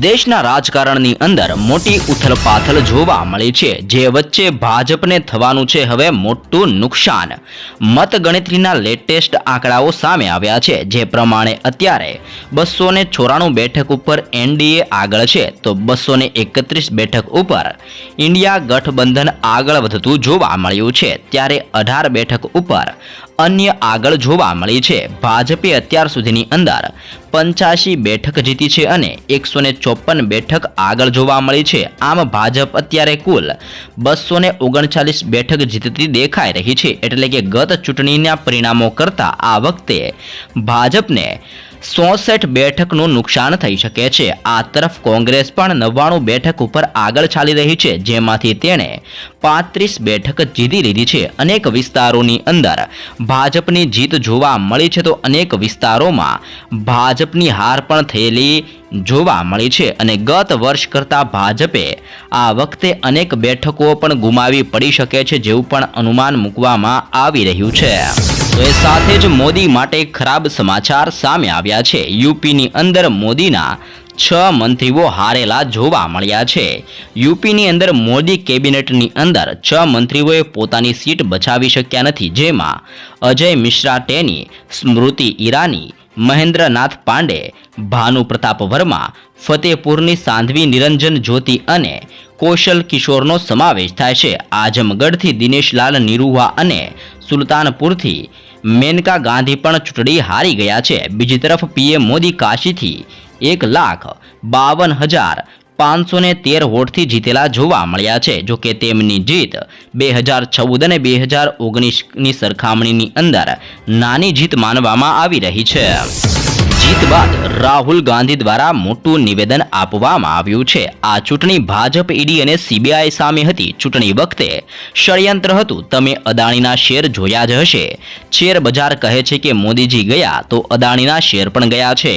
દેશના રાજકારણની અંદર મોટી ઉથલપાથલ જોવા મળી છે. જે વચ્ચે ભાજપને થવાનું છે હવે મોટું નુકસાન. મતગણતરીના લેટેસ્ટ આંકડાઓ સામે આવ્યા છે. જે પ્રમાણે અત્યારે બસો ને ચોરાણું બેઠક ઉપર એનડીએ આગળ છે. તો બસો ને એકત્રીસ બેઠક ઉપર ઇન્ડિયા ગઠબંધન આગળ વધતું જોવા મળ્યું છે. ત્યારે અઢાર બેઠક ઉપર અન્ય આગળ જોવા મળી છે. ભાજપે અત્યાર સુધીની અંદર પંચ્યાસી બેઠક જીતી છે અને એકસો ચોપન બેઠક આગળ જોવા મળી છે. આમ ભાજપ અત્યારે કુલ બસો ઓગણચાલીસ બેઠક જીતતી દેખાઈ રહી છે. એટલે કે ગત ચૂંટણીના પરિણામો કરતાં આ વખતે ભાજપને સોસઠ બેઠકનું નુકસાન થઈ શકે છે. આ તરફ કોંગ્રેસ પણ નવ્વાણું બેઠક ઉપર આગળ ચાલી રહી છે, જેમાંથી તેણે પાંત્રીસ બેઠક જીતી લીધી છે. અનેક વિસ્તારોની અંદર ભાજપની જીત જોવા મળી છે તો અનેક વિસ્તારોમાં ભાજપની હાર પણ થયેલી જોવા મળી છે અને ગત વર્ષ કરતાં ભાજપે આ વખતે અનેક બેઠકો પણ ગુમાવી પડી શકે છે, જેવું પણ અનુમાન મૂકવામાં આવી રહ્યું છે. તો એ સાથે જ મોદી માટે ખરાબ સમાચાર સામે આવ્યા છે. યુપીની અંદર મોદીના છ મંત્રીઓ હારેલા જોવા મળ્યા છે. યુપીની અંદર મોદી કેબિનેટની અંદર છ મંત્રીઓએ પોતાની સીટ બચાવી શક્યા નથી. જેમાં અજય મિશ્રા ટેની, સ્મૃતિ ઈરાની, મહેન્દ્રનાથ પાંડે, ભાનુ પ્રતાપ વર્મા, ફતેપુરની સાંધવી નિરંજન જ્યોતિ અને કૌશલ કિશોરનો સમાવેશ થાય છે. આઝમગઢથી દિનેશલાલ નિરુવા અને સુલતાનપુરથી મેનકા ગાંધી પણ ચૂંટણી હારી ગયા છે. બીજી તરફ પીએમ મોદી કાશીથી એક લાખ બાવન હજાર પાંચસો ને તેર વોટથી જીતેલા જોવા મળ્યા છે. જો કે તેમની જીત બે હજાર ચૌદ અને બે હજાર ઓગણીસની સરખામણીની અંદર નાની જીત માનવામાં આવી રહી છે. જીત બાદ રાહુલ ગાંધી દ્વારા મોટું નિવેદન આપવામાં આવ્યું છે. આ ચૂંટણી ભાજપ ઈડી અને સીબીઆઈ સામે હતી. ચૂંટણી વખતે ષડયંત્ર હતું. તમે અદાણીના શેર જોયા જ હશે. શેર બજાર કહે છે કે મોદીજી ગયા તો અદાણીના શેર પણ ગયા છે.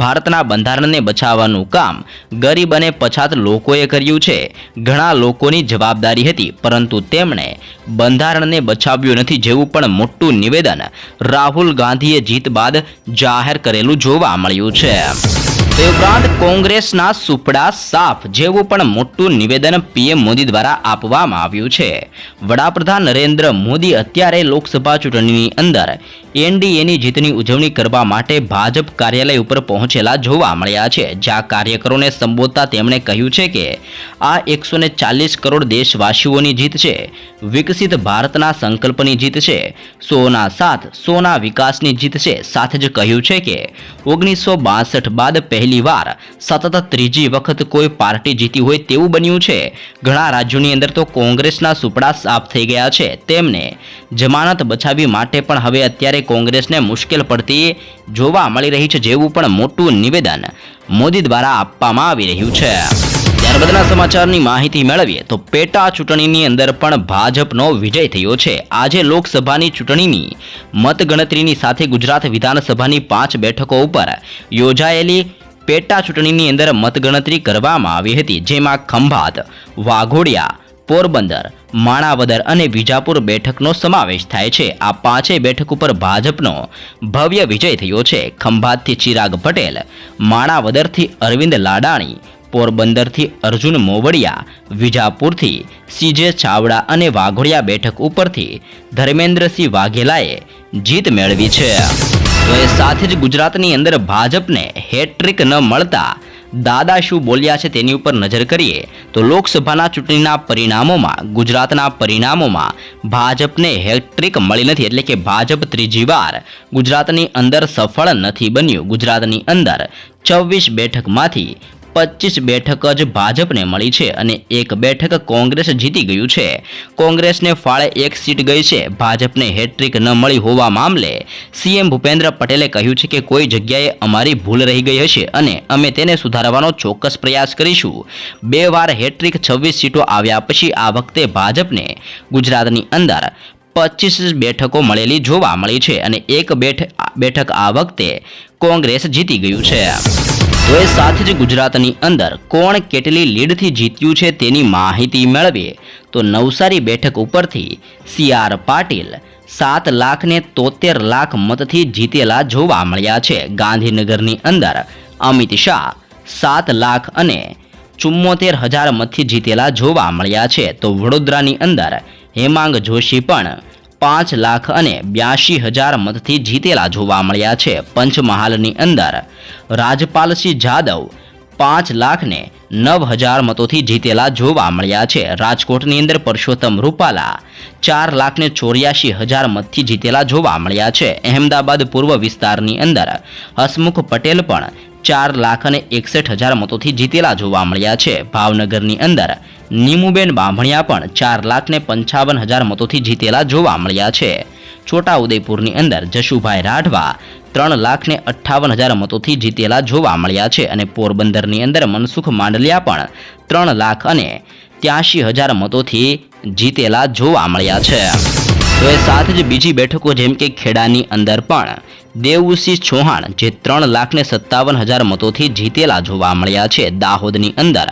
ભારતના બંધારણને બચાવવાનું કામ ગરીબ અને પછાત લોકોએ કર્યું છે. ઘણા લોકોની જવાબદારી હતી, પરંતુ તેમણે બંધારણને બચાવ્યું નથી જેવું પણ મોટું નિવેદન રાહુલ ગાંધીએ જીત બાદ જાહેર કરેલું જોવા મળ્યું છે. તે ઉપરાંત કોંગ્રેસના સુપડા સાફ જેવું પણ મોટું નિવેદન પીએમ મોદી દ્વારા આપવામાં આવ્યું છે. વડાપ્રધાન નરેન્દ્ર મોદી અત્યારે લોકસભા ચૂંટણીની અંદર એનડીએની જીતની ઉજવણી કરવા માટે ભાજપ કાર્યાલય ઉપર પહોંચેલા જોવા મળ્યા છે. જ્યાં કાર્યકરોને સંબોધતા તેમણે કહ્યું છે કે, આ એકસો ચાલીસ કરોડ દેશવાસીઓની જીત છે. વિકસિત ભારતના સંકલ્પની જીત છે. સોના સાથ, સોના વિકાસની જીત છે. સાથે જ કહ્યું છે કે, ઓગણીસો બાસઠ બાદ પહેલીવાર સતત ત્રીજી વખત કોઈ પાર્ટી જીતી હોય તેવું બન્યું છે. ઘણા રાજ્યોની અંદર તો કોંગ્રેસના સુપડા સાફ થઈ ગયા છે. તેમને જમાનત બચાવી માટે પણ હવે અત્યારે કોંગ્રેસને મુશ્કેલ પડતી જોવા મળી રહી છે જેવું પણ મોટું નિવેદન મોદી દ્વારા આપવામાં આવી રહ્યું છે. ત્યારબાદના સમાચારની માહિતી મેળવીએ તો પેટા ચૂંટણીની અંદર પણ ભાજપનો વિજય થયો છે. આજે લોકસભાની ચૂંટણીની મતગણતરીની સાથે ગુજરાત વિધાનસભાની પાંચ બેઠકો ઉપર યોજાયેલી પેટા ચૂંટણીની અંદર મતગણતરી કરવામાં આવી હતી, જેમાં ખંભાત, વાઘોડિયા, પોરબંદર, માણાવદર અને વિજાપુર બેઠકનો સમાવેશ થાય છે. આ પાંચેય બેઠક ઉપર ભાજપનો ભવ્ય વિજય થયો છે. ખંભાતથી ચિરાગ પટેલ, માણાવદરથી અરવિંદ લાડાણી, પોરબંદરથી અર્જુન મોવડિયા, વિજાપુરથી સીજે ચાવડા અને વાઘોડિયા બેઠક ઉપરથી ધર્મેન્દ્રસિંહ વાઘેલાએ જીત મેળવી છે. તો એ સાથે જ ગુજરાતની અંદર ભાજપને હેટ્રિક ન મળતા દાદા શું બોલ્યા છે તેની ઉપર નજર કરીએ તો લોકસભાના ચૂંટણીના પરિણામોમાં, ગુજરાતના પરિણામોમાં ભાજપને હેટ્રિક મળી નથી એટલે કે ભાજપ ત્રીજી વાર ગુજરાતની અંદર સફળ નથી બન્યું. ગુજરાતની અંદર છવ્વીસ બેઠકમાંથી પચીસ બેઠક જ ભાજપને મળી છે અને એક બેઠક કોંગ્રેસ જીતી ગયું છે. કોંગ્રેસને ફાળે એક સીટ ગઈ છે. ભાજપને હેટ્રિક ન મળી હોવા મામલે સીએમ ભૂપેન્દ્ર પટેલે કહ્યું છે કે કોઈ જગ્યાએ અમારી ભૂલ રહી ગઈ હશે અને અમે તેને સુધારવાનો ચોક્કસ પ્રયાસ કરીશું. બે વાર હેટ્રિક છવ્વીસ સીટો આવ્યા પછી આ વખતે ભાજપને ગુજરાતની અંદર પચીસ બેઠકો મળેલી જોવા મળી છે અને એક બેઠક આ વખતે કોંગ્રેસ જીતી ગયું છે. એ સાથે જ ગુજરાતની અંદર કોણ કેટલી લીડથી જીત્યું છે તેની માહિતી મેળવીએ. તો નવસારી બેઠક ઉપરથી સી આર પાટીલ સાત લાખ ને તોતેર લાખ મતથી જીતેલા જોવા મળ્યા છે. ગાંધીનગરની અંદર અમિત શાહ સાત લાખ અને ચુમ્મોતેર હજાર મતથી જીતેલા જોવા મળ્યા છે. તો વડોદરાની અંદર હેમાંગ જોશી પણ પાંચ લાખ અને બ્યાસી હજાર મતથી જીતેલા જોવા મળ્યા છે. પંચમહાલની અંદર રાજપાલસિંહ જાદવ પાંચ લાખને નવ હજાર મતોથી જીતેલા જોવા મળ્યા છે. રાજકોટની અંદર પરસોત્તમ રૂપાલા ચાર લાખને ચોર્યાસી હજાર મતથી જીતેલા જોવા મળ્યા છે. અહેમદાબાદ પૂર્વ વિસ્તારની અંદર હસમુખ પટેલ પણ ચાર લાખ અને એકસઠ હજાર મતોથી જીતેલા જોવા મળ્યા છે. ભાવનગરની અંદર નીમુબેન બાંભણિયા પણ ચાર લાખને પંચાવન હજાર મતોથી જીતેલા જોવા મળ્યા છે. છોટાઉદેપુરની અંદર જશુભાઈ રાઠવા ત્રણ લાખને અઠ્ઠાવન હજાર મતોથી જીતેલા જોવા મળ્યા છે અને પોરબંદરની અંદર મનસુખ માંડલિયા પણ ત્રણ લાખ અને ત્યાંશી હજાર મતોથી જીતેલા જોવા મળ્યા છે. તો એ સાથે જ બીજી બેઠકો જેમ કે ખેડાની અંદર પણ દેવુસિંહ ચૌહાણ જે ત્રણ લાખને સત્તાવન હજાર મતોથી જીતેલા જોવા મળ્યા છે. દાહોદની અંદર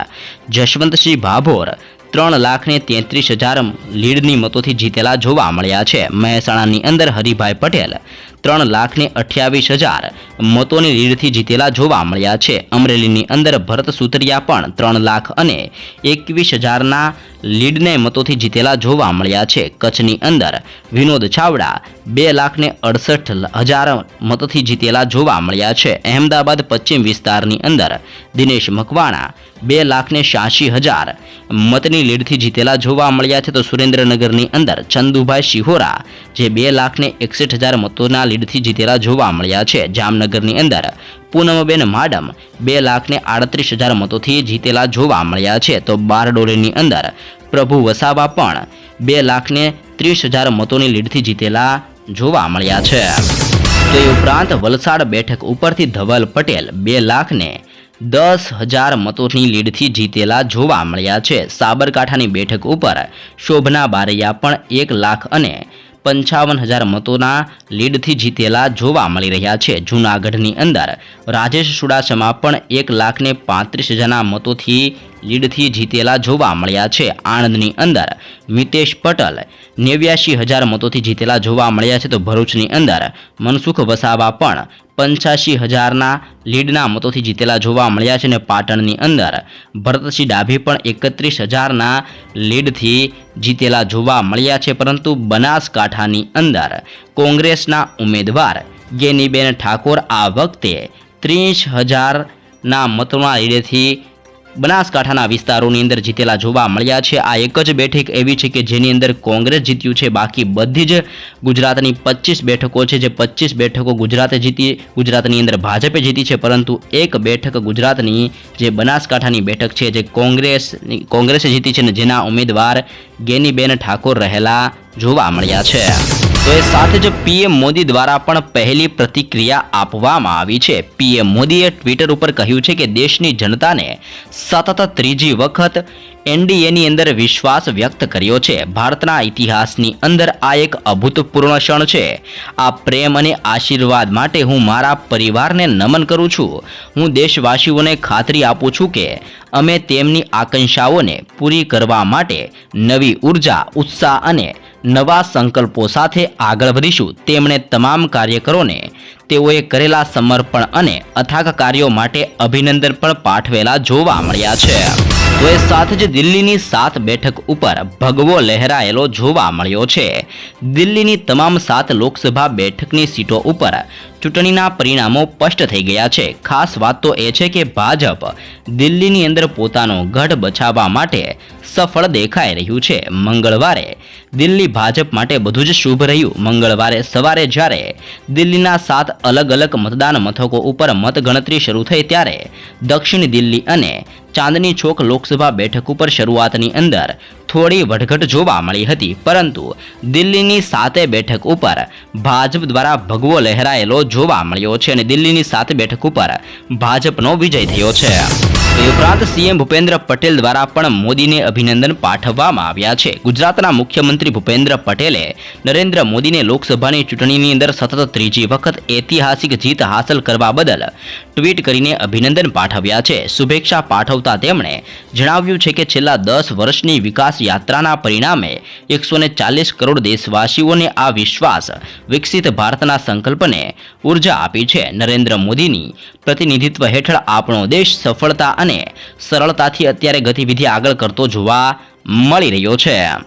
જશવંતસિંહ ભાભોર ત્રણ લાખને તેત્રીસ હજાર લીડની મતોથી જીતેલા જોવા મળ્યા છે. મહેસાણાની અંદર હરિભાઈ પટેલ ત્રણ લાખને અઠ્યાવીસ હજાર મતોની લીડથી જીતેલા જોવા મળ્યા છે. અમરેલીની અંદર ભરત સુતરિયા પણ ત્રણ લાખ અને એકવીસ હજારના લીડને મતોથી જીતેલા જોવા મળ્યા છે. કચ્છની અંદર વિનોદ ચાવડા બે લાખને અડસઠ હજાર મતથી જીતેલા જોવા મળ્યા છે. અહેમદાબાદ પશ્ચિમ વિસ્તારની અંદર દિનેશ મકવાણા બે લાખને છ્યાસી હજાર મતની લીડથી જીતેલા જોવા મળ્યા છે. તો સુરેન્દ્રનગરની અંદર ચંદુભાઈ શિહોરા જે બે લાખને એકસઠ હજાર મતોના લીડથી જીતેલા જોવા મળ્યા છે. જામનગરની અંદર પૂનમબેન માડમ બે લાખને આડત્રીસ હજાર મતોથી જીતેલા જોવા મળ્યા છે. તો બારડોલીની અંદર પ્રભુ વસાવા પણ બે લાખને ત્રીસ હજાર મતોની લીડથી જીતેલા જોવા મળ્યા છે. તે ઉપરાંત વલસાડ બેઠક ઉપરથી ધવલ પટેલ બે લાખને દસ હજાર મતોની લીડથી જીતેલા જોવા મળ્યા છે. સાબરકાંઠાની બેઠક ઉપર શોભના બારૈયા પણ એક લાખ અને પંચાવન હજાર મતોના લીડથી જીતેલા જોવા મળી રહ્યા છે. જૂનાગઢની અંદર રાજેશ ચુડાસમા પણ એક લાખને પાંત્રીસ હજારના મતોથી લીડથી જીતેલા જોવા મળ્યા છે. આણંદની અંદર મિતેશ પટેલ નેવ્યાશી હજાર મતોથી જીતેલા જોવા મળ્યા છે. તો ભરૂચની અંદર મનસુખ વસાવા પણ પંચ્યાસી હજારના લીડના મતોથી જીતેલા જોવા મળ્યા છે. અને પાટણની અંદર ભરતસિંહ ડાભી પણ એકત્રીસ હજારના લીડથી જીતેલા જોવા મળ્યા છે. પરંતુ બનાસકાંઠાની અંદર કોંગ્રેસના ઉમેદવાર ગેનીબેન ઠાકોર આ વખતે ત્રીસ હજારના મતોના લીડેથી બનાસકાંઠાના વિસ્તારોની અંદર જીતેલા જોવા મળ્યા છે. આ એક જ બેઠક એવી છે કે જેની અંદર કોંગ્રેસ જીત્યું છે. બાકી બધી જ ગુજરાતની પચીસ બેઠકો છે. જે પચીસ બેઠકો ગુજરાતે જીતી, ગુજરાતની અંદર ભાજપે જીતી છે. પરંતુ એક બેઠક ગુજરાતની જે બનાસકાંઠાની બેઠક છે, જે કોંગ્રેસની કોંગ્રેસે જીતી છે ને જેના ઉમેદવાર ગેનીબેન ઠાકોર રહેલા જોવા મળ્યા છે. તો એ સાથે જ પીએમ મોદી દ્વારા પણ પહેલી પ્રતિક્રિયા આપવામાં આવી છે. પીએમ મોદીએ ટ્વિટર ઉપર કહ્યું છે કે દેશની જનતાને સતત ત્રીજી વખત એનડીએની અંદર વિશ્વાસ વ્યક્ત કર્યો છે. ભારતના ઇતિહાસની અંદર આ એક અભૂતપૂર્ણ ક્ષણ છે. આ પ્રેમ અને આશીર્વાદ માટે હું મારા પરિવારને નમન કરું છું. હું દેશવાસીઓને ખાતરી આપું છું કે અમે તેમની આકાંક્ષાઓને પૂરી કરવા માટે નવી ઊર્જા, ઉત્સાહ અને નવા સંકલ્પો સાથે આગળ વધીશું. તેમણે તમામ કાર્યકરોને તેઓએ કરેલા સમર્પણ અને અથાગ કાર્યો માટે અભિનંદન પણ પાઠવેલા જોવા મળ્યા છે. તો એ સાથે જ દિલ્હીની સાત બેઠક ઉપર ભગવો લહેરાયેલો જોવા મળ્યો છે. દિલ્હીની તમામ સાત લોકસભા બેઠકની સીટો ઉપર ચૂંટણીના પરિણામો સ્પષ્ટ થઈ ગયા છે. ખાસ વાત તો એ છે કે ભાજપ દિલ્હીની અંદર પોતાનો ગઢ બચાવવા માટે સફળ દેખાઈ રહ્યું છે. મંગળવારે દિલ્હી ભાજપ માટે બધું જ શુભ રહ્યું. મંગળવારે સવારે જ્યારે દિલ્હીના સાત અલગ અલગ મતદાન મથકો ઉપર મતગણતરી શરૂ થઈ ત્યારે દક્ષિણ દિલ્હી અને ચાંદની ચોક લોકસભા બેઠક ઉપર શરૂઆતની અંદર થોડી વઢઘટ જોવા મળી હતી. પરંતુ દિલ્હીની સાતે બેઠક ઉપર ભાજપ દ્વારા ભગવો લહેરાયેલો જોવા મળ્યો છે અને દિલ્હીની સાત બેઠક ઉપર ભાજપનો વિજય થયો છે. ઉપરાંત સીએમ ભૂપેન્દ્ર પટેલ દ્વારા પણ મોદીને અભિનંદન પાઠવવામાં આવ્યા છે. ગુજરાતના મુખ્યમંત્રી ભૂપેન્દ્ર પટેલે નરેન્દ્ર મોદીને લોકસભાની ચૂંટણીની અંદર સતત ત્રીજી વખત ઐતિહાસિક જીત હાંસલ કરવા બદલ ટ્વીટ કરીને અભિનંદન પાઠવ્યા છે. શુભેચ્છા પાઠવતા તેમણે જણાવ્યું છે કે છેલ્લા દસ વર્ષની વિકાસ યાત્રાના પરિણામે એકસો ચાલીસ કરોડ દેશવાસીઓને આ વિશ્વાસ વિકસિત ભારતના સંકલ્પને ઊર્જા આપી છે. નરેન્દ્ર મોદીની પ્રતિનિધિત્વ હેઠળ આપણો દેશ સફળતા અને સરળતાથી અત્યારે ગતિવિધિ આગળ કરતો જોવા મળી રહ્યો છે.